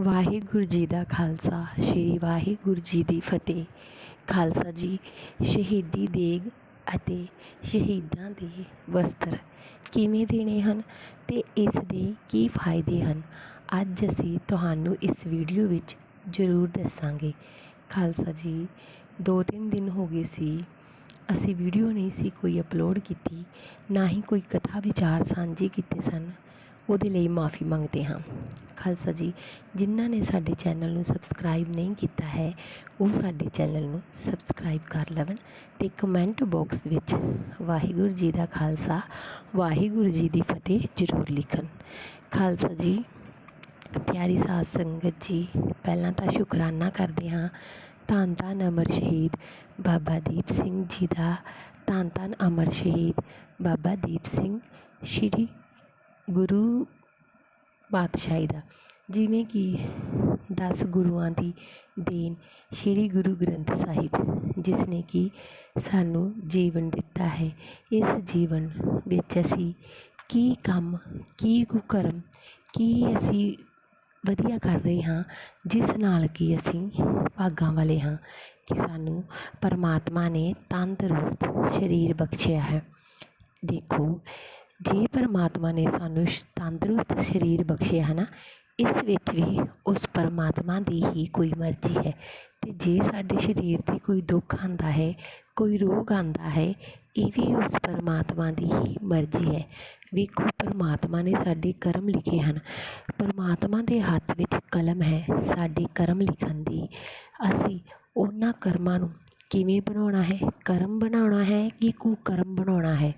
ਵਾਹਿਗੁਰੂ ਜੀ ਦਾ ਖਾਲਸਾ, ਸ੍ਰੀ ਵਾਹਿਗੁਰੂ ਜੀ ਦੀ ਫਤਿਹ। ਖਾਲਸਾ ਜੀ, ਸ਼ਹੀਦੀ ਦੇਗ ਅਤੇ ਸ਼ਹੀਦਾਂ ਦੇ ਵਸਤਰ ਕਿਵੇਂ ਦੇਣੇ ਹਨ ਅਤੇ ਇਸ ਦੇ ਕੀ ਫਾਇਦੇ ਹਨ? ਅੱਜ ਅਸੀਂ ਤੁਹਾਨੂੰ ਇਸ ਵੀਡੀਓ ਵਿੱਚ ਜ਼ਰੂਰ ਦੱਸਾਂਗੇ। ਖਾਲਸਾ ਜੀ ਦੋ ਤਿੰਨ ਦਿਨ ਹੋ ਗਏ ਸੀ। ਅਸੀਂ ਵੀਡੀਓ ਨਹੀਂ ਸੀ ਕੋਈ ਅਪਲੋਡ ਕੀਤੀ, ਨਾ ਹੀ ਕੋਈ ਕਥਾ ਵਿਚਾਰ ਸਾਂਝੇ ਕੀਤੇ ਸਨ। ਉਹਦੇ ਲਈ ਮਾਫੀ ਮੰਗਦੇ ਹਾਂ। ਖਾਲਸਾ ਜੀ, ਜਿਨ੍ਹਾਂ ਨੇ ਸਾਡੇ ਚੈਨਲ ਨੂੰ ਸਬਸਕ੍ਰਾਈਬ ਨਹੀਂ ਕੀਤਾ ਹੈ, ਉਹ ਸਾਡੇ ਚੈਨਲ ਨੂੰ ਸਬਸਕ੍ਰਾਈਬ ਕਰ ਲਵਣ ਤੇ ਕਮੈਂਟ ਬਾਕਸ ਵਿੱਚ ਵਾਹਿਗੁਰੂ ਜੀ ਦਾ ਖਾਲਸਾ, ਵਾਹਿਗੁਰੂ ਜੀ ਦੀ ਫਤਿਹ ਜ਼ਰੂਰ ਲਿਖਣ। ਖਾਲਸਾ ਜੀ, ਪਿਆਰੀ ਸਾਧ ਸੰਗਤ ਜੀ, ਪਹਿਲਾਂ ਤਾਂ ਸ਼ੁਕਰਾਨਾ ਕਰਦੇ ਹਾਂ। ਧੰਨ ਧੰਨ ਅਮਰ ਸ਼ਹੀਦ ਬਾਬਾ ਦੀਪ ਸਿੰਘ ਜੀ ਦਾ, ਧੰਨ ਧੰਨ ਅਮਰ ਸ਼ਹੀਦ ਬਾਬਾ ਦੀਪ ਸਿੰਘ, ਸ਼੍ਰੀ ਗੁਰੂ ਪਾਤਸ਼ਾਹੀ ਦਾ, ਜਿਵੇਂ ਕਿ ਦਸ ਗੁਰੂਆਂ ਦੀ ਦੇਣ ਸ੍ਰੀ ਗੁਰੂ ਗ੍ਰੰਥ ਸਾਹਿਬ, ਜਿਸ ਨੇ ਕਿ ਸਾਨੂੰ ਜੀਵਨ ਦਿੱਤਾ ਹੈ। ਇਸ ਜੀਵਨ ਵਿੱਚ ਅਸੀਂ ਕੀ ਕੰਮ, ਕੀ ਕੁਕਰਮ, ਕੀ ਅਸੀਂ ਵਧੀਆ ਕਰ ਰਹੇ ਹਾਂ, ਜਿਸ ਨਾਲ ਕਿ ਅਸੀਂ ਭਾਗਾਂ ਵਾਲੇ ਹਾਂ ਕਿ ਸਾਨੂੰ ਪਰਮਾਤਮਾ ਨੇ ਤੰਦਰੁਸਤ ਸਰੀਰ ਬਖਸ਼ਿਆ ਹੈ। ਦੇਖੋ ਜੇ ਪਰਮਾਤਮਾ ਨੇ ਸਾਨੂੰ ਸ਼ ਤੰਦਰੁਸਤ ਸਰੀਰ ਬਖਸ਼ਿਆ ਹੈ ਨਾ, ਇਸ ਵਿੱਚ ਵੀ ਉਸ ਪਰਮਾਤਮਾ ਦੀ ਹੀ ਕੋਈ ਮਰਜ਼ੀ ਹੈ। ਅਤੇ ਜੇ ਸਾਡੇ ਸਰੀਰ 'ਤੇ ਕੋਈ ਦੁੱਖ ਆਉਂਦਾ ਹੈ, ਕੋਈ ਰੋਗ ਆਉਂਦਾ ਹੈ, ਇਹ ਵੀ ਉਸ ਪਰਮਾਤਮਾ ਦੀ ਹੀ ਮਰਜ਼ੀ ਹੈ। ਵੇਖੋ, ਪਰਮਾਤਮਾ ਨੇ ਸਾਡੇ ਕਰਮ ਲਿਖੇ ਹਨ। ਪਰਮਾਤਮਾ ਦੇ ਹੱਥ ਵਿੱਚ ਕਲਮ ਹੈ ਸਾਡੇ ਕਰਮ ਲਿਖਣ ਦੀ। ਅਸੀਂ ਉਹਨਾਂ ਕਰਮਾਂ ਨੂੰ ਕਿਵੇਂ ਬਣਾਉਣਾ ਹੈ, ਕਰਮ ਬਣਾਉਣਾ ਹੈ ਕਿ ਕੁਕਰਮ ਬਣਾਉਣਾ ਹੈ,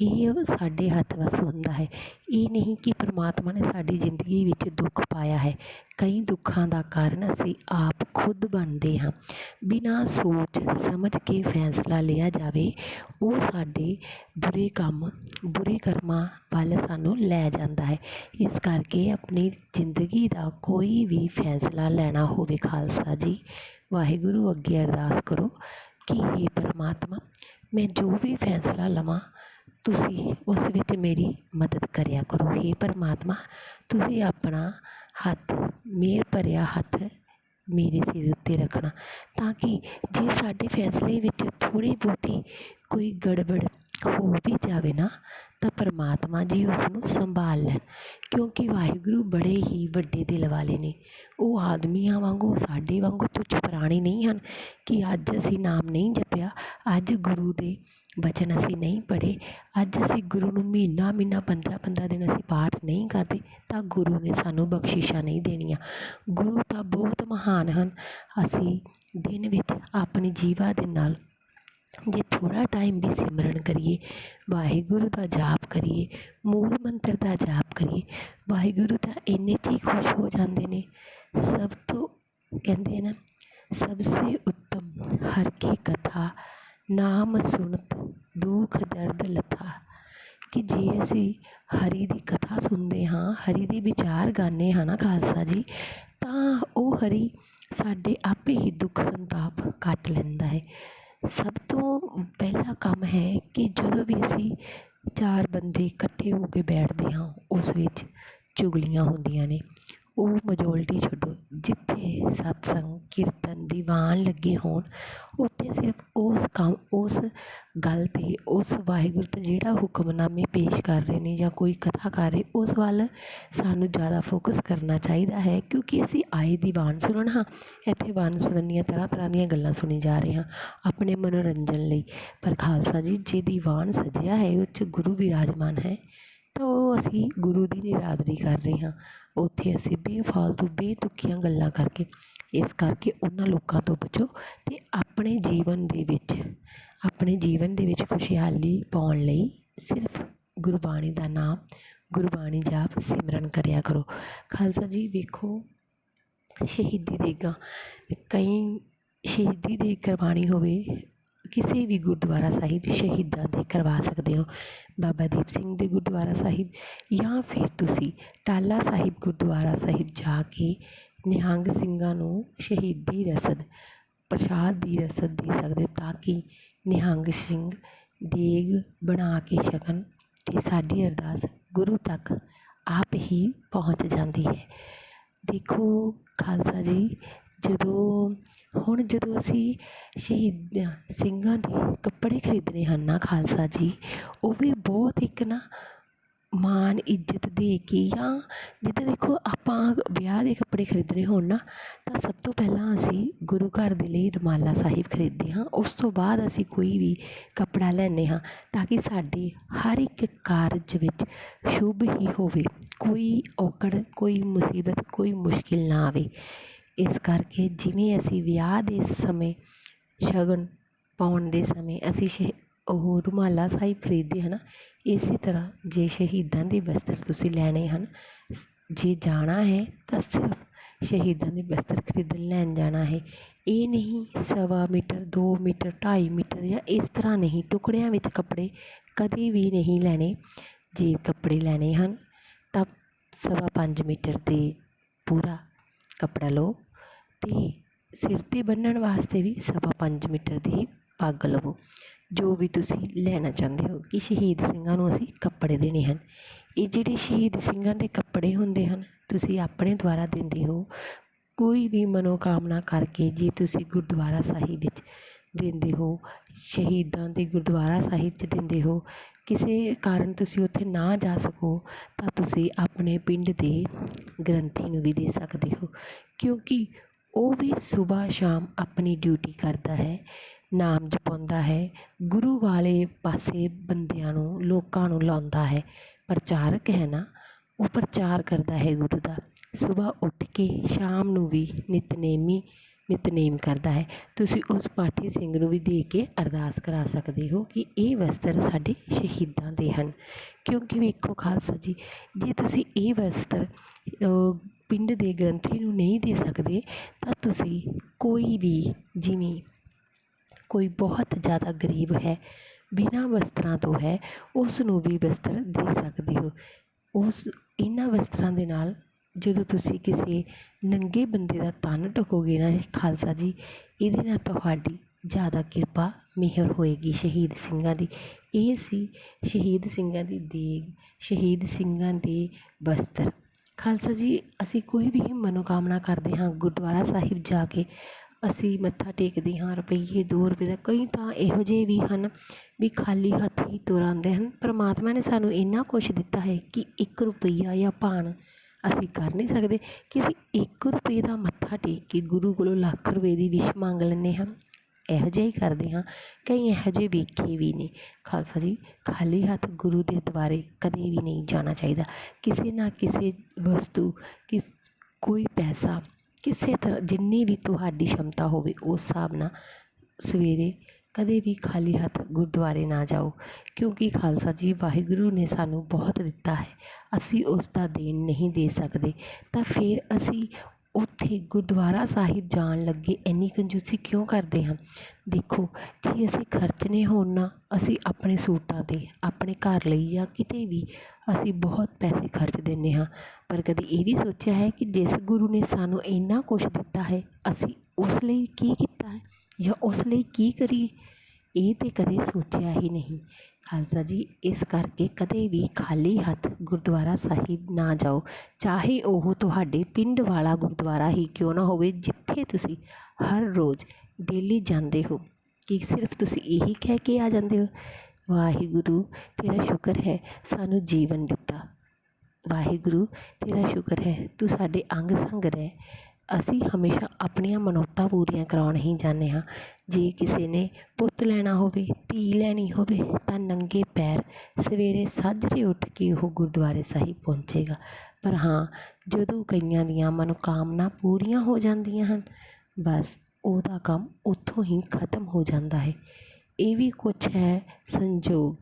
ਇਹ ਸਾਡੇ ਹੱਥ ਵੱਸ ਹੁੰਦਾ ਹੈ। ਇਹ ਨਹੀਂ ਕਿ ਪਰਮਾਤਮਾ ਨੇ ਸਾਡੀ ਜ਼ਿੰਦਗੀ ਵਿੱਚ ਦੁੱਖ ਪਾਇਆ ਹੈ। ਕਈ ਦੁੱਖਾਂ ਦਾ ਕਾਰਨ ਅਸੀਂ ਆਪ ਖੁਦ ਬਣਦੇ ਹਾਂ। ਬਿਨਾਂ ਸੋਚ ਸਮਝ ਕੇ ਫੈਸਲਾ ਲਿਆ ਜਾਵੇ, ਉਹ ਸਾਡੇ ਬੁਰੇ ਕੰਮ, ਬੁਰੇ ਕਰਮਾਂ ਵੱਲ ਸਾਨੂੰ ਲੈ ਜਾਂਦਾ ਹੈ। ਇਸ ਕਰਕੇ ਆਪਣੀ ਜ਼ਿੰਦਗੀ ਦਾ ਕੋਈ ਵੀ ਫੈਸਲਾ ਲੈਣਾ ਹੋਵੇ, ਖਾਲਸਾ ਜੀ। ਵਾਹਿਗੁਰੂ ਅੱਗੇ ਅਰਦਾਸ ਕਰੋ ਕਿ ਹੇ ਪਰਮਾਤਮਾ, ਮੈਂ ਜੋ ਵੀ ਫੈਸਲਾ ਲਵਾਂ, ਤੁਸੀਂ ਉਸ ਵਿੱਚ ਮੇਰੀ ਮਦਦ ਕਰਿਆ ਕਰੋ। ਹੇ ਪਰਮਾਤਮਾ, ਤੁਸੀਂ ਆਪਣਾ ਹੱਥ, ਮੇਰ ਭਰਿਆ ਹੱਥ ਮੇਰੇ ਸਿਰ ਉੱਤੇ ਰੱਖਣਾ, ਤਾਂ ਕਿ ਜੇ ਸਾਡੇ ਫੈਸਲੇ ਵਿੱਚ ਥੋੜ੍ਹੀ ਬਹੁਤੀ ਕੋਈ ਗੜਬੜ ਹੋ ਵੀ ਜਾਵੇ ਨਾ ਤਾਂ ਪਰਮਾਤਮਾ ਜੀ ਉਸ ਨੂੰ ਸੰਭਾਲ ਲੈਣ। ਕਿਉਂਕਿ ਵਾਹਿਗੁਰੂ ਬੜੇ ਹੀ ਵੱਡੇ ਦਿਲ ਵਾਲੇ ਨੇ। ਉਹ ਆਦਮੀਆਂ ਵਾਂਗੂ, ਸਾਡੇ ਵਾਂਗੂ ਤੁੱਛ ਪ੍ਰਾਣੀ ਨਹੀਂ ਹਨ ਕਿ ਅੱਜ ਅਸੀਂ ਨਾਮ ਨਹੀਂ ਜਪਿਆ, ਅੱਜ ਗੁਰੂ ਦੇ ਬਚਨ ਅਸੀਂ ਨਹੀਂ ਪੜ੍ਹੇ, ਅੱਜ ਅਸੀਂ ਗੁਰੂ ਨੂੰ ਮਹੀਨਾ ਮਹੀਨਾ 15 15 ਦਿਨ ਅਸੀਂ ਪਾਠ ਨਹੀਂ ਕਰਦੇ, ਤਾਂ ਗੁਰੂ ਨੇ ਸਾਨੂੰ ਬਖਸ਼ਿਸ਼ਾਂ ਨਹੀਂ ਦੇਣੀਆਂ। ਗੁਰੂ ਤਾਂ ਬਹੁਤ ਮਹਾਨ ਹਨ। ਅਸੀਂ ਦਿਨ ਵਿੱਚ ਆਪਣੀ ਜੀਵਾ ਦੇ ਨਾਲ ਜੇ ਥੋੜ੍ਹਾ ਟਾਈਮ ਵੀ ਸਿਮਰਨ ਕਰੀਏ, ਵਾਹਿਗੁਰੂ ਦਾ ਜਾਪ ਕਰੀਏ, ਮੂਲ ਮੰਤਰ ਦਾ ਜਾਪ ਕਰੀਏ, ਵਾਹਿਗੁਰੂ ਤਾਂ ਇੰਨੇ 'ਚ ਹੀ ਖੁਸ਼ ਹੋ ਜਾਂਦੇ ਨੇ। ਸਭ ਤੋਂ ਕਹਿੰਦੇ ਨਾ, ਸਭ ਸੇ ਉੱਤਮ ਹਰ ਕੀ ਕਥਾ, ਨਾਮ ਸੁਣਤ ਦੁੱਖ ਦਰਦ ਲਥਾ। ਕਿ ਜੇ ਅਸੀਂ ਹਰੀ ਦੀ ਕਥਾ ਸੁਣਦੇ ਹਾਂ, ਹਰੀ ਦੇ ਵਿਚਾਰ ਗਾਉਂਦੇ ਹਾਂ ਨਾ ਖਾਲਸਾ ਜੀ, ਤਾਂ ਉਹ ਹਰੀ ਸਾਡੇ ਆਪੇ ਹੀ ਦੁੱਖ ਸੰਤਾਪ ਕੱਟ ਲੈਂਦਾ ਹੈ। ਸਭ ਤੋਂ ਪਹਿਲਾ ਕੰਮ ਹੈ ਕਿ ਜਦੋਂ ਵੀ ਅਸੀਂ ਚਾਰ ਬੰਦੇ ਇਕੱਠੇ ਹੋ ਕੇ ਬੈਠਦੇ ਹਾਂ, ਉਸ ਵਿੱਚ ਚੁਗਲੀਆਂ ਹੁੰਦੀਆਂ ਨੇ। ਉਹ ਮਜੋਲਟੀ ਛੱਡੋ। ਜਿੱਥੇ ਸਤਸੰਗ ਕੀਰਤਨ ਦੀਵਾਨ ਲੱਗੇ ਹੋਣ, ਉੱਥੇ ਸਿਰਫ ਉਸ ਕੰਮ, ਉਸ ਗੱਲ 'ਤੇ, ਉਸ ਵਾਹਿਗੁਰੂ 'ਤੇ ਜਿਹੜਾ ਹੁਕਮਨਾਮੇ ਪੇਸ਼ ਕਰ ਰਹੇ ਨੇ ਜਾਂ ਕੋਈ ਕਥਾ ਕਰ ਰਹੇ, ਉਸ ਵੱਲ ਸਾਨੂੰ ਜ਼ਿਆਦਾ ਫੋਕਸ ਕਰਨਾ ਚਾਹੀਦਾ ਹੈ। ਕਿਉਂਕਿ ਅਸੀਂ ਆਏ ਦੀਵਾਨ ਸੁਣਨ, ਹਾਂ, ਇੱਥੇ ਵੰਨ ਸਵੰਨੀਆਂ ਤਰ੍ਹਾਂ ਤਰ੍ਹਾਂ ਦੀਆਂ ਗੱਲਾਂ ਸੁਣੀ ਜਾ ਰਹੇ ਹਾਂ, ਆਪਣੇ ਮਨੋਰੰਜਨ ਲਈ। ਪਰ ਖਾਲਸਾ ਜੀ ਜੇ ਦੀਵਾਨ ਸਜਿਆ ਹੈ, ਉਹ 'ਚ ਗੁਰੂ ਵਿਰਾਜਮਾਨ ਹੈ। ਤਾਂ ਉਹ ਅਸੀਂ ਗੁਰੂ ਦੀ ਨਿਰਾਦਰੀ ਕਰ ਰਹੇ ਹਾਂ। ਉੱਥੇ ਅਸੀਂ ਬੇਫਾਲਤੂ, ਬੇਤੁਕੀਆਂ ਗੱਲਾਂ ਕਰਕੇ, ਇਸ ਕਰਕੇ ਉਹਨਾਂ ਲੋਕਾਂ ਤੋਂ ਬਚੋ ਅਤੇ ਆਪਣੇ ਜੀਵਨ ਦੇ ਵਿੱਚ, ਆਪਣੇ ਜੀਵਨ ਦੇ ਵਿੱਚ ਖੁਸ਼ਹਾਲੀ ਪਾਉਣ ਲਈ ਸਿਰਫ ਗੁਰਬਾਣੀ ਦਾ ਨਾਮ, ਗੁਰਬਾਣੀ ਜਾਪ ਸਿਮਰਨ ਕਰਿਆ ਕਰੋ। ਖਾਲਸਾ ਜੀ, ਵੇਖੋ, ਸ਼ਹੀਦੀ ਦੇਗਾ, ਕਈ ਸ਼ਹੀਦੀ ਦੇ ਗੁਰਬਾਣੀ ਹੋਵੇ ਕਿਸੇ ਵੀ ਗੁਰਦੁਆਰਾ ਸਾਹਿਬ ਸ਼ਹੀਦਾਂ ਦੇ ਕਰਵਾ ਸਕਦੇ ਹੋ। ਬਾਬਾ ਦੀਪ ਸਿੰਘ ਦੇ ਗੁਰਦੁਆਰਾ ਸਾਹਿਬ ਜਾਂ ਫਿਰ ਤੁਸੀਂ ਟਾਲਾ ਸਾਹਿਬ ਗੁਰਦੁਆਰਾ ਸਾਹਿਬ ਜਾ ਕੇ ਨਿਹੰਗ ਸਿੰਘਾਂ ਨੂੰ ਸ਼ਹੀਦੀ ਰਸਦ, ਪ੍ਰਸ਼ਾਦ ਦੀ ਰਸਦ ਦੇ ਸਕਦੇ ਹੋ ਤਾਂ ਕਿ ਨਿਹੰਗ ਸਿੰਘ ਦੇਗ ਬਣਾ ਕੇ ਛਕਣ ਅਤੇ ਸਾਡੀ ਅਰਦਾਸ ਗੁਰੂ ਤੱਕ ਆਪ ਹੀ ਪਹੁੰਚ ਜਾਂਦੀ ਹੈ। ਦੇਖੋ ਖਾਲਸਾ ਜੀ ਜਦੋਂ, ਹੁਣ ਜਦੋਂ ਅਸੀਂ ਸ਼ਹੀਦਾਂ ਸਿੰਘਾਂ ਦੇ ਕੱਪੜੇ ਖਰੀਦਣੇ ਹਨ ਨਾ ਖਾਲਸਾ ਜੀ, ਉਹ ਵੀ ਬਹੁਤ ਇੱਕ ਨਾ ਮਾਣ, ਇੱਜ਼ਤ ਦੇ ਕੇ ਜਾਂ ਜਿੱਦਾਂ ਦੇਖੋ ਆਪਾਂ ਵਿਆਹ ਦੇ ਕੱਪੜੇ ਖਰੀਦਣੇ ਹੋਣ ਨਾ, ਤਾਂ ਸਭ ਤੋਂ ਪਹਿਲਾਂ ਅਸੀਂ ਗੁਰੂ ਘਰ ਦੇ ਲਈ ਰੁਮਾਲਾ ਸਾਹਿਬ ਖਰੀਦਦੇ ਹਾਂ। ਉਸ ਤੋਂ ਬਾਅਦ ਅਸੀਂ ਕੋਈ ਵੀ ਕੱਪੜਾ ਲੈਂਦੇ ਹਾਂ ਤਾਂ ਕਿ ਸਾਡੇ ਹਰ ਇੱਕ ਕਾਰਜ ਵਿੱਚ ਸ਼ੁਭ ਹੀ ਹੋਵੇ। ਕੋਈ ਔਕੜ, ਕੋਈ ਮੁਸੀਬਤ, ਕੋਈ ਮੁਸ਼ਕਿਲ ਨਾ ਆਵੇ। ਇਸ ਕਰਕੇ ਜਿਵੇਂ ਅਸੀਂ ਵਿਆਹ ਦੇ ਸਮੇਂ ਸ਼ਗਨ ਪਾਉਣ ਦੇ ਸਮੇਂ ਅਸੀਂ ਸ਼ ਉਹ ਰੁਮਾਲਾ ਸਾਹਿਬ ਖਰੀਦਦੇ ਹਾਂ ਨਾ, ਇਸੇ ਤਰ੍ਹਾਂ ਜੇ ਸ਼ਹੀਦਾਂ ਦੇ ਵਸਤਰ ਤੁਸੀਂ ਲੈਣੇ ਹਨ ਜੇ ਜਾਣਾ ਹੈ ਤਾਂ ਸਿਰਫ ਸ਼ਹੀਦਾਂ ਦੇ ਵਸਤਰ ਖਰੀਦਣ ਲੈਣ ਜਾਣਾ ਹੈ। ਇਹ ਨਹੀਂ ਸਵਾ ਮੀਟਰ, ਦੋ ਮੀਟਰ, ਢਾਈ ਮੀਟਰ ਜਾਂ ਇਸ ਤਰ੍ਹਾਂ ਨਹੀਂ, ਟੁਕੜਿਆਂ ਵਿੱਚ ਕੱਪੜੇ ਕਦੇ ਵੀ ਨਹੀਂ ਲੈਣੇ। ਜੇ ਕੱਪੜੇ ਲੈਣੇ ਹਨ ਤਾਂ ਸਵਾ ਪੰਜ ਮੀਟਰ 'ਤੇ ਪੂਰਾ ਕੱਪੜਾ ਲਓ। ਅਤੇ ਸਿਰ 'ਤੇ ਬੰਨ੍ਹਣ ਵਾਸਤੇ ਵੀ ਸਵਾ ਪੰਜ ਮੀਟਰ ਦੀ ਪੱਗ ਲਵੋ। ਜੋ ਵੀ ਤੁਸੀਂ ਲੈਣਾ ਚਾਹੁੰਦੇ ਹੋ। ਕਿ ਸ਼ਹੀਦ ਸਿੰਘਾਂ ਨੂੰ ਅਸੀਂ ਕੱਪੜੇ ਦੇਣੇ ਹਨ। ਇਹ ਜਿਹੜੇ ਸ਼ਹੀਦ ਸਿੰਘਾਂ ਦੇ ਕੱਪੜੇ ਹੁੰਦੇ ਹਨ, ਤੁਸੀਂ ਆਪਣੇ ਦੁਆਰਾ ਦਿੰਦੇ ਹੋ। ਕੋਈ ਵੀ ਮਨੋਕਾਮਨਾ ਕਰਕੇ ਜੇ ਤੁਸੀਂ ਗੁਰਦੁਆਰਾ ਸਾਹਿਬ ਵਿੱਚ ਦਿੰਦੇ ਹੋ, ਸ਼ਹੀਦਾਂ ਦੇ ਗੁਰਦੁਆਰਾ ਸਾਹਿਬ 'ਚ ਦਿੰਦੇ ਹੋ, ਕਿਸੇ ਕਾਰਨ ਤੁਸੀਂ ਉੱਥੇ ਨਾ ਜਾ ਸਕੋ, ਤਾਂ ਤੁਸੀਂ ਆਪਣੇ ਪਿੰਡ ਦੇ ਗ੍ਰੰਥੀ ਨੂੰ ਵੀ ਦੇ ਸਕਦੇ ਹੋ। ਕਿਉਂਕਿ ਉਹ ਵੀ ਸੁਬਾਹ ਸ਼ਾਮ ਆਪਣੀ ਡਿਊਟੀ ਕਰਦਾ ਹੈ, ਨਾਮ ਜਪਾਉਂਦਾ ਹੈ, ਗੁਰੂ ਵਾਲੇ ਪਾਸੇ ਬੰਦਿਆਂ ਨੂੰ, ਲੋਕਾਂ ਨੂੰ ਲਾਉਂਦਾ ਹੈ। ਪ੍ਰਚਾਰਕ ਹੈ ਨਾ, ਉਹ ਪ੍ਰਚਾਰ ਕਰਦਾ ਹੈ ਗੁਰੂ ਦਾ। ਸੁਬਾਹ ਉੱਠ ਕੇ ਸ਼ਾਮ ਨੂੰ ਵੀ ਨਿਤਨੇਮੀ, ਨਿਤਨੇਮ ਕਰਦਾ ਹੈ। ਤੁਸੀਂ ਉਸ ਪਾਠੀ ਸਿੰਘ ਨੂੰ ਵੀ ਦੇ ਕੇ ਅਰਦਾਸ ਕਰਾ ਸਕਦੇ ਹੋ ਕਿ ਇਹ ਵਸਤਰ ਸਾਡੇ ਸ਼ਹੀਦਾਂ ਦੇ ਹਨ। ਕਿਉਂਕਿ ਵੇਖੋ ਖਾਲਸਾ ਜੀ, ਜੇ ਤੁਸੀਂ ਇਹ ਵਸਤਰ ਪਿੰਡ ਦੇ ਗ੍ਰੰਥੀ ਨੂੰ ਨਹੀਂ ਦੇ ਸਕਦੇ, ਤਾਂ ਤੁਸੀਂ ਕੋਈ ਵੀ ਜਿਵੇਂ ਕੋਈ ਬਹੁਤ ਜ਼ਿਆਦਾ ਗਰੀਬ ਹੈ, ਬਿਨਾਂ ਵਸਤਰਾਂ ਤੋਂ ਹੈ ਉਸ ਨੂੰ ਵੀ ਵਸਤਰ ਦੇ ਸਕਦੇ ਹੋ। ਉਸ ਇਹਨਾਂ ਵਸਤਰਾਂ ਦੇ ਨਾਲ ਜਦੋਂ ਤੁਸੀਂ ਕਿਸੇ ਨੰਗੇ ਬੰਦੇ ਦਾ ਤਨ ਢਕੋਗੇ ਨਾ, ਖਾਲਸਾ ਜੀ, ਇਹਦੇ ਨਾਲ ਤੁਹਾਡੀ ਜ਼ਿਆਦਾ ਕਿਰਪਾ ਮਿਹਰ ਹੋਏਗੀ ਸ਼ਹੀਦ ਸਿੰਘਾਂ ਦੀ। ਇਹ ਸੀ ਸ਼ਹੀਦ ਸਿੰਘਾਂ ਦੀ ਦੇਗ, ਸ਼ਹੀਦ ਸਿੰਘਾਂ ਦੇ ਵਸਤਰ। ਖਾਲਸਾ ਜੀ, ਅਸੀਂ ਕੋਈ ਵੀ ਮਨੋਕਾਮਨਾ ਕਰਦੇ ਹਾਂ ਗੁਰਦੁਆਰਾ ਸਾਹਿਬ ਜਾ ਕੇ, ਅਸੀਂ ਮੱਥਾ ਟੇਕਦੇ ਹਾਂ ਰੁਪਈਏ ਦੋ ਰੁਪਏ ਦਾ, ਕਈ ਤਾਂ ਇਹੋ ਜਿਹੇ ਵੀ ਹਨ ਵੀ ਖਾਲੀ ਹੱਥ ਹੀ ਤੁਰ ਆਉਂਦੇ ਹਨ। ਪਰਮਾਤਮਾ ਨੇ ਸਾਨੂੰ ਇੰਨਾ ਕੁਛ ਦਿੱਤਾ ਹੈ ਕਿ ਇੱਕ ਰੁਪਈਆ ਜਾਂ ਭਾਣ ਅਸੀਂ ਕਰ ਨਹੀਂ ਸਕਦੇ ਕਿ ਅਸੀਂ ਇੱਕ ਰੁਪਏ ਦਾ ਮੱਥਾ ਟੇਕ ਕੇ ਗੁਰੂ ਕੋਲੋਂ ਲੱਖ ਰੁਪਏ ਦੀ ਵਿਸ਼ ਮੰਗ ਲੈਂਦੇ ਹਾਂ। ਇਹੋ ਜਿਹਾ ਹੀ ਕਰਦੇ ਹਾਂ, ਕਈ ਇਹੋ ਜਿਹੇ ਵੇਖੇ ਵੀ ਨੇ। ਖਾਲਸਾ ਜੀ, ਖਾਲੀ ਹੱਥ ਗੁਰੂ ਦੇ ਦੁਆਰੇ ਕਦੇ ਵੀ ਨਹੀਂ ਜਾਣਾ ਚਾਹੀਦਾ। ਕਿਸੇ ਨਾ ਕਿਸੇ ਵਸਤੂ, ਕਿਸ, ਕੋਈ ਪੈਸਾ, ਕਿਸੇ ਤਰ੍ਹਾਂ ਜਿੰਨੀ ਵੀ ਤੁਹਾਡੀ ਸ਼ਮਤਾ ਹੋਵੇ, ਉਸ ਹਿਸਾਬ ਨਾਲ ਸਵੇਰੇ ਕਦੇ ਵੀ ਖਾਲੀ ਹੱਥ ਗੁਰਦੁਆਰੇ ਨਾ ਜਾਓ। ਕਿਉਂਕਿ ਖਾਲਸਾ ਜੀ, ਵਾਹਿਗੁਰੂ ਨੇ ਸਾਨੂੰ ਬਹੁਤ ਦਿੱਤਾ ਹੈ। ਅਸੀਂ ਉਸ ਦਾ ਦੇਣ ਨਹੀਂ ਦੇ ਸਕਦੇ। ਤਾਂ ਫਿਰ ਅਸੀਂ ਉੱਥੇ ਗੁਰਦੁਆਰਾ ਸਾਹਿਬ ਜਾਣ ਲੱਗੇ, ਇੰਨੀ ਕੰਜੂਸੀ ਕਿਉਂ ਕਰਦੇ ਹਾਂ? ਦੇਖੋ, ਜੇ ਅਸੀਂ ਖਰਚਣੇ ਹੋਣ ਨਾ, ਅਸੀਂ ਆਪਣੇ ਸੂਟਾਂ 'ਤੇ, ਆਪਣੇ ਘਰ ਲਈ ਜਾਂ ਕਿਤੇ ਵੀ ਅਸੀਂ ਬਹੁਤ ਪੈਸੇ ਖਰਚ ਦਿੰਦੇ ਹਾਂ। ਪਰ ਕਦੇ ਇਹ ਵੀ ਸੋਚਿਆ ਹੈ ਕਿ ਜਿਸ ਗੁਰੂ ਨੇ ਸਾਨੂੰ ਇੰਨਾ ਕੁਛ ਦਿੱਤਾ ਹੈ, ਅਸੀਂ ਉਸ ਲਈ ਕੀ ਕੀਤਾ ਹੈ ਜਾਂ ਉਸ ਲਈ ਕੀ ਕਰੀਏ? ਇਹ ਤਾਂ ਕਦੇ ਸੋਚਿਆ ਹੀ ਨਹੀਂ। ਖਾਲਸਾ ਜੀ, ਇਸ ਕਰਕੇ ਕਦੇ ਵੀ ਖਾਲੀ ਹੱਥ ਗੁਰਦੁਆਰਾ ਸਾਹਿਬ ਨਾ ਜਾਓ। ਚਾਹੇ ਉਹ ਤੁਹਾਡੇ ਪਿੰਡ ਵਾਲਾ ਗੁਰਦੁਆਰਾ ਹੀ ਕਿਉਂ ਨਾ ਹੋਵੇ, ਜਿੱਥੇ ਤੁਸੀਂ ਹਰ ਰੋਜ਼ ਡੇਲੀ ਜਾਂਦੇ ਹੋ। ਕਿ ਸਿਰਫ ਤੁਸੀਂ ਇਹੀ ਕਹਿ ਕੇ ਆ ਜਾਂਦੇ ਹੋ? ਵਾਹਿਗੁਰੂ, ਤੇਰਾ ਸ਼ੁਕਰ ਹੈ ਸਾਨੂੰ ਜੀਵਨ ਦਿੱਤਾ। ਵਾਹਿਗੁਰੂ, ਤੇਰਾ ਸ਼ੁਕਰ ਹੈ ਤੂੰ ਸਾਡੇ ਅੰਗ ਸੰਗ ਰਹਿ। ਅਸੀਂ ਹਮੇਸ਼ਾ ਆਪਣੀਆਂ ਮਨੌਤਾਂ ਪੂਰੀਆਂ ਕਰਾਉਣ ਹੀ ਜਾਂਦੇ ਹਾਂ। ਜੇ ਕਿਸੇ ਨੇ ਪੁੱਤ ਲੈਣਾ ਹੋਵੇ, ਧੀ ਲੈਣੀ ਹੋਵੇ, ਤਾਂ ਨੰਗੇ ਪੈਰ ਸਵੇਰੇ ਸਾਜਰੇ ਉੱਠ ਕੇ ਉਹ ਗੁਰਦੁਆਰੇ ਸਾਹਿਬ ਪਹੁੰਚੇਗਾ। ਪਰ ਹਾਂ, ਜਦੋਂ ਕਈਆਂ ਦੀਆਂ ਮਨੋਕਾਮਨਾ ਪੂਰੀਆਂ ਹੋ ਜਾਂਦੀਆਂ ਹਨ, ਬਸ ਉਹਦਾ ਕੰਮ ਉੱਥੋਂ ਹੀ ਖਤਮ ਹੋ ਜਾਂਦਾ ਹੈ। ਇਹ ਵੀ ਕੁਛ ਹੈ ਸੰਜੋਗ।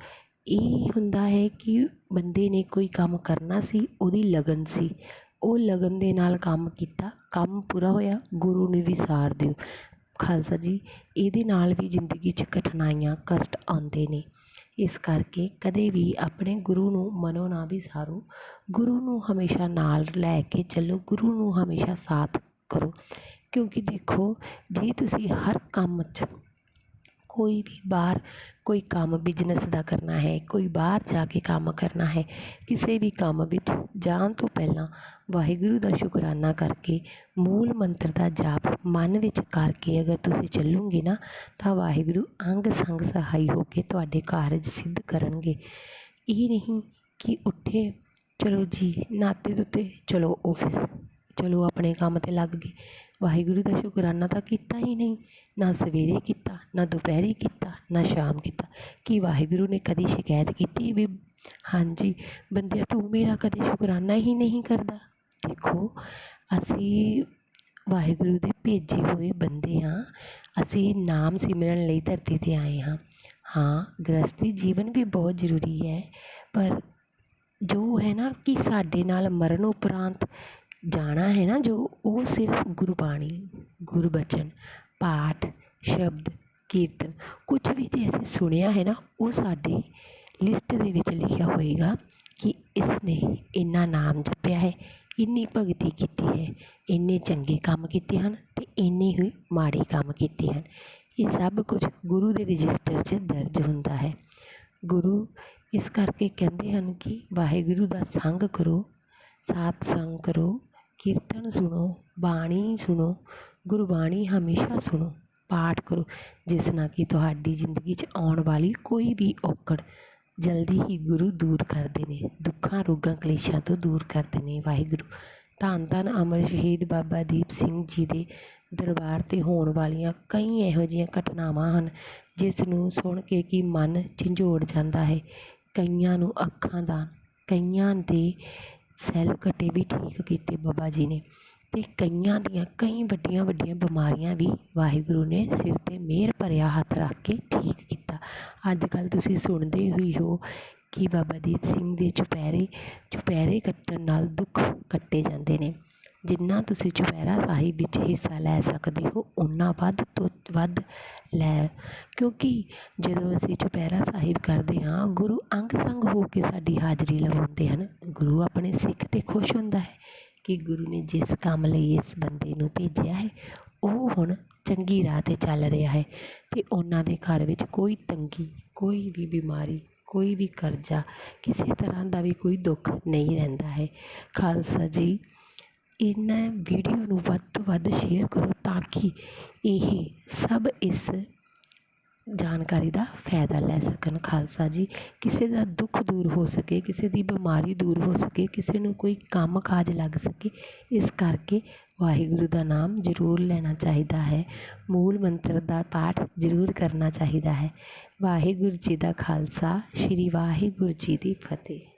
ਇਹ ਹੁੰਦਾ ਹੈ ਕਿ ਬੰਦੇ ਨੇ ਕੋਈ ਕੰਮ ਕਰਨਾ ਸੀ, ਉਹਦੀ ਲਗਨ ਸੀ। ਉਹ ਲਗਨ ਦੇ ਨਾਲ ਕੰਮ ਕੀਤਾ, ਕੰਮ ਪੂਰਾ ਹੋਇਆ, ਗੁਰੂ ਨੇ ਵੀ ਸਾਰ ਦਿਓ। ਖਾਲਸਾ ਜੀ, ਇਹਦੇ ਨਾਲ ਵੀ ਜ਼ਿੰਦਗੀ 'ਚ ਕਠਿਨਾਈਆਂ, ਕਸ਼ਟ ਆਉਂਦੇ ਨੇ। ਇਸ ਕਰਕੇ ਕਦੇ ਵੀ ਆਪਣੇ ਗੁਰੂ ਨੂੰ ਮਨੋ ਨਾ ਵਿਸਾਰੋ ਗੁਰੂ ਨੂੰ ਹਮੇਸ਼ਾ ਨਾਲ ਲੈ ਕੇ ਚੱਲੋ, ਗੁਰੂ ਨੂੰ ਹਮੇਸ਼ਾ ਸਾਥ ਕਰੋ। ਕਿਉਂਕਿ ਦੇਖੋ, ਜੇ ਤੁਸੀਂ ਹਰ ਕੰਮ 'ਚ ਕੋਈ ਵੀ ਬਾਹਰ ਕੋਈ ਕੰਮ ਬਿਜ਼ਨਸ ਦਾ ਕਰਨਾ ਹੈ, ਕੋਈ ਬਾਹਰ ਜਾ ਕੇ ਕੰਮ ਕਰਨਾ ਹੈ, ਕਿਸੇ ਵੀ ਕੰਮ ਵਿੱਚ ਜਾਣ ਤੋਂ ਪਹਿਲਾਂ ਵਾਹਿਗੁਰੂ ਦਾ ਸ਼ੁਕਰਾਨਾ ਕਰਕੇ ਮੂਲ ਮੰਤਰ ਦਾ ਜਾਪ ਮਨ ਵਿੱਚ ਕਰਕੇ ਅਗਰ ਤੁਸੀਂ ਚੱਲੋਗੇ ਨਾ, ਤਾਂ ਵਾਹਿਗੁਰੂ ਅੰਗ ਸੰਗ ਸਹਾਈ ਹੋ ਕੇ ਤੁਹਾਡੇ ਕਾਰਜ ਸਿੱਧ ਕਰਨਗੇ। ਇਹ ਨਹੀਂ ਕਿ ਉੱਠੇ, ਚਲੋ ਜੀ ਨਾਤੇ ਦੇ ਚਲੋ ਆਫਿਸ ਚਲੋ ਆਪਣੇ ਕੰਮ 'ਤੇ ਲੱਗ ਗਏ। ਵਾਹਿਗੁਰੂ ਦਾ ਸ਼ੁਕਰਾਨਾ ਤਾਂ ਕੀਤਾ ਹੀ ਨਹੀਂ। ਨਾ ਸਵੇਰੇ ਕੀਤਾ, ਨਾ ਦੁਪਹਿਰੇ ਕੀਤਾ, ਨਾ ਸ਼ਾਮ ਕੀਤਾ। ਕੀ ਵਾਹਿਗੁਰੂ ਨੇ ਕਦੀ ਸ਼ਿਕਾਇਤ ਕੀਤੀ ਵੀ, ਹਾਂਜੀ, ਬੰਦਿਆ ਤੂੰ ਮੇਰਾ ਕਦੇ ਸ਼ੁਕਰਾਨਾ ਹੀ ਨਹੀਂ ਕਰਦਾ? ਦੇਖੋ, ਅਸੀਂ ਵਾਹਿਗੁਰੂ ਦੇ ਭੇਜੇ ਹੋਏ ਬੰਦੇ ਹਾਂ। ਅਸੀਂ ਨਾਮ ਸਿਮਰਨ ਲਈ ਧਰਤੀ 'ਤੇ ਆਏ ਹਾਂ। ਹਾਂ ਗ੍ਰਸਤੀ ਜੀਵਨ ਵੀ ਬਹੁਤ ਜ਼ਰੂਰੀ ਹੈ। ਪਰ ਜੋ ਹੈ ਨਾ ਕਿ ਸਾਡੇ ਨਾਲ ਮਰਨ ਉਪਰੰਤ ਜਾਣਾ ਹੈ ਨਾ ਜੋ ਉਹ ਸਿਰਫ ਗੁਰਬਾਣੀ ਗੁਰਬਚਨ ਪਾਠ, ਸ਼ਬਦ, ਕੀਰਤਨ ਕੁਝ ਵੀ ਜੇ ਅਸੀਂ ਸੁਣਿਆ ਹੈ ਨਾ, ਉਹ ਸਾਡੀ ਲਿਸਟ ਦੇ ਵਿੱਚ ਲਿਖਿਆ ਹੋਏਗਾ ਕਿ ਇਸ ਨੇ ਇੰਨਾ ਨਾਮ ਜਪਿਆ ਹੈ, ਇੰਨੀ ਭਗਤੀ ਕੀਤੀ ਹੈ, ਇੰਨੇ ਚੰਗੇ ਕੰਮ ਕੀਤੇ ਹਨ ਅਤੇ ਇੰਨੇ ਹੀ ਮਾੜੇ ਕੰਮ ਕੀਤੇ ਹਨ। ਇਹ ਸਭ ਕੁਝ ਗੁਰੂ ਦੇ ਰਜਿਸਟਰ 'ਚ ਦਰਜ ਹੁੰਦਾ ਹੈ। ਗੁਰੂ ਇਸ ਕਰਕੇ ਕਹਿੰਦੇ ਹਨ ਕਿ ਵਾਹਿਗੁਰੂ ਦਾ ਸੰਗ ਕਰੋ ਸਾਤ ਸੰਗ ਕਰੋ ਕੀਰਤਨ ਸੁਣੋ, ਬਾਣੀ ਸੁਣੋ, ਗੁਰਬਾਣੀ ਹਮੇਸ਼ਾ ਸੁਣੋ, ਪਾਠ ਕਰੋ। ਜਿਸ ਨਾਲ ਕਿ ਤੁਹਾਡੀ ਜ਼ਿੰਦਗੀ 'ਚ ਆਉਣ ਵਾਲੀ ਕੋਈ ਵੀ ਔਕੜ ਜਲਦੀ ਹੀ ਗੁਰੂ ਦੂਰ ਕਰਦੇ ਨੇ, ਦੁੱਖਾਂ, ਰੋਗਾਂ, ਕਲੇਸ਼ਾਂ ਤੋਂ ਦੂਰ ਕਰਦੇ ਨੇ ਵਾਹਿਗੁਰੂ। ਧੰਨ ਧੰਨ ਅਮਰ ਸ਼ਹੀਦ ਬਾਬਾ ਦੀਪ ਸਿੰਘ ਜੀ ਦੇ ਦਰਬਾਰ 'ਤੇ ਹੋਣ ਵਾਲੀਆਂ ਕਈ ਇਹੋ ਜਿਹੀਆਂ ਘਟਨਾਵਾਂ ਹਨ, ਜਿਸ ਨੂੰ ਸੁਣ ਕੇ ਕਿ ਮਨ ਝੰਜੋੜ ਜਾਂਦਾ ਹੈ। ਕਈਆਂ ਨੂੰ ਅੱਖਾਂ ਦਾ, ਕਈਆਂ ਦੇ ਸੈੱਲ ਕੱਟੇ ਵੀ ਠੀਕ ਕੀਤੇ ਬਾਬਾ ਜੀ ਨੇ ਅਤੇ ਕਈਆਂ ਦੀਆਂ ਕਈ ਵੱਡੀਆਂ ਵੱਡੀਆਂ ਬਿਮਾਰੀਆਂ ਵੀ ਵਾਹਿਗੁਰੂ ਨੇ ਸਿਰ 'ਤੇ ਮਿਹਰ ਭਰਿਆ ਹੱਥ ਰੱਖ ਕੇ ਠੀਕ ਕੀਤਾ। ਅੱਜ ਕੱਲ੍ਹ ਤੁਸੀਂ ਸੁਣਦੇ ਹੀ ਹੋ ਕਿ ਬਾਬਾ ਦੀਪ ਸਿੰਘ ਦੇ ਚੁਪਹਿਰੇ ਚੁਪਹਿਰੇ ਕੱਟਣ ਨਾਲ ਦੁੱਖ ਕੱਟੇ ਜਾਂਦੇ ਨੇ। ਜਿੰਨਾ ਤੁਸੀਂ ਚੁਪਹਿਰਾ ਸਾਹਿਬ ਵਿੱਚ ਹਿੱਸਾ ਲੈ ਸਕਦੇ ਹੋ, ਓਨਾ ਵੱਧ ਤੋਂ ਵੱਧ ਲੈ। ਕਿਉਂਕਿ ਜਦੋਂ ਅਸੀਂ ਚੁਪਹਿਰਾ ਸਾਹਿਬ ਕਰਦੇ ਹਾਂ, ਗੁਰੂ ਅੰਗ ਸੰਗ ਹੋ ਕੇ ਸਾਡੀ ਹਾਜ਼ਰੀ ਲਵਾਉਂਦੇ ਹਨ ਗੁਰੂ ਆਪਣੇ ਸਿੱਖ 'ਤੇ ਖੁਸ਼ ਹੁੰਦਾ ਹੈ ਕਿ ਗੁਰੂ ਨੇ ਜਿਸ ਕੰਮ ਲਈ ਇਸ ਬੰਦੇ ਨੂੰ ਭੇਜਿਆ ਹੈ, ਉਹ ਹੁਣ ਚੰਗੀ ਰਾਹ 'ਤੇ ਚੱਲ ਰਿਹਾ ਹੈ ਅਤੇ ਉਹਨਾਂ ਦੇ ਘਰ ਵਿੱਚ ਕੋਈ ਤੰਗੀ, ਕੋਈ ਵੀ ਬਿਮਾਰੀ, ਕੋਈ ਵੀ ਕਰਜ਼ਾ, ਕਿਸੇ ਤਰ੍ਹਾਂ ਦਾ ਵੀ ਕੋਈ ਦੁੱਖ ਨਹੀਂ ਰਹਿੰਦਾ ਹੈ। ਖਾਲਸਾ ਜੀ, ਇਹਨਾਂ ਵੀਡੀਓ ਨੂੰ ਵੱਧ ਤੋਂ ਵੱਧ ਸ਼ੇਅਰ ਕਰੋ ਤਾਂ ਕਿ ਇਹ ਸਭ ਇਸ ਜਾਣਕਾਰੀ ਦਾ ਫਾਇਦਾ ਲੈ ਸਕਣ। ਖਾਲਸਾ ਜੀ, ਕਿਸੇ ਦਾ ਦੁੱਖ ਦੂਰ ਹੋ ਸਕੇ, ਕਿਸੇ ਦੀ ਬਿਮਾਰੀ ਦੂਰ ਹੋ ਸਕੇ, ਕਿਸੇ ਨੂੰ ਕੋਈ ਕੰਮ ਕਾਜ ਲੱਗ ਸਕੇ, ਇਸ ਕਰਕੇ ਵਾਹਿਗੁਰੂ ਦਾ ਨਾਮ ਜ਼ਰੂਰ ਲੈਣਾ ਚਾਹੀਦਾ ਹੈ। ਮੂਲ ਮੰਤਰ ਦਾ ਪਾਠ ਜ਼ਰੂਰ ਕਰਨਾ ਚਾਹੀਦਾ ਹੈ। ਵਾਹਿਗੁਰੂ ਜੀ ਦਾ ਖਾਲਸਾ, ਸ੍ਰੀ ਵਾਹਿਗੁਰੂ ਜੀ ਦੀ ਫਤਿਹ।